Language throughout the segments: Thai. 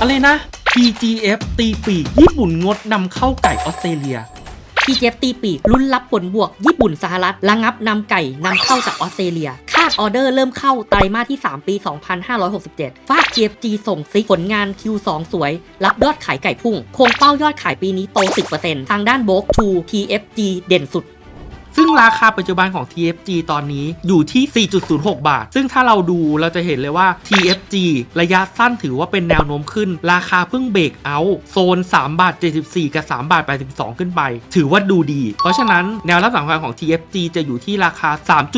อะไรนะ TGF ตีปีกญี่ปุ่นงดนำเข้าไก่ออสเตรเลียทีเจฟตีปีกลุ้นรับผลบวกญี่ปุ่นสหรัฐระงับนำไก่นำเข้าจากออสเตรเลียคาดออเดอร์เริ่มเข้าไตรมาสที่ 3 ปี 2567 ฟาก TFG ส่งซิกผลงาน Q2 สวย รับยอดขายไก่พุ่ง คงเป้ายอดขายปีนี้โต 10%ทางด้านโบกทู TFG เด่นสุด ซึ่งราคาปัจจุบันของ TFG ตอนนี้อยู่ที่ 4.06 บาท ซึ่งถ้าเราดูเราจะเห็นเลยว่า TFG ระยะสั้นถือว่าเป็นแนวโน้มขึ้น ราคาเพิ่งเบรกเอาโซน3บาท74 กับ3บาท82 ขึ้นไป ถือว่าดูดี เพราะฉะนั้นแนวรับสำคัญของ TFG จะอยู่ที่ราคา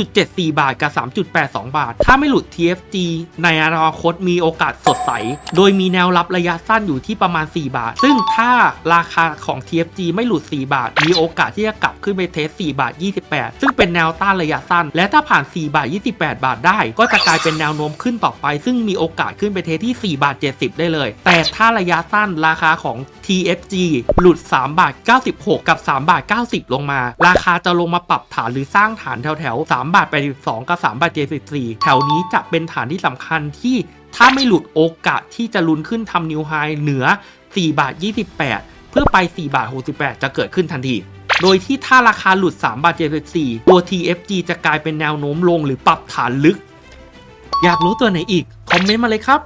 3.74 บาทกับ 3.82 บาท ถ้าไม่หลุด TFG ในอนาคตมีโอกาสสดใส โดยมีแนวรับระยะสั้นอยู่ที่ประมาณ 4 บาท ซึ่งถ้าราคาของ TFG ไม่หลุด 4 บาท มีโอกาสที่จะกลับขึ้นไปเทส 4 บาท28 ซึ่งเป็นแนวต้านระยะสั้น และถ้าผ่าน 4 บาท 28 บาทได้ ก็จะกลายเป็นแนวโน้มขึ้นต่อไป ซึ่งมีโอกาสขึ้นไปเทที่ 4 บาท 70 ได้เลย แต่ถ้าระยะสั้นราคาของ TFG หลุด 3 บาท 96 กับ 3 บาท 90 ลงมา ราคาจะลงมาปรับฐานหรือสร้างฐานแถวแถวๆ3บาท 82 กับ 3 บาท 74 แถวนี้จะเป็นฐานที่สำคัญที่ถ้าไม่หลุดโอกาสที่จะลุ้นขึ้นทำนิวไฮเหนือ 4 บาท 28 เพื่อไป 4 บาท 68 จะเกิดขึ้นทันที โดยที่ถ้าราคาหลุด 3 บาท 74 ตัว TFG จะกลายเป็นแนวโน้มลงหรือปรับฐานลึก อยากรู้ตัวไหนอีก คอมเมนต์มาเลยครับ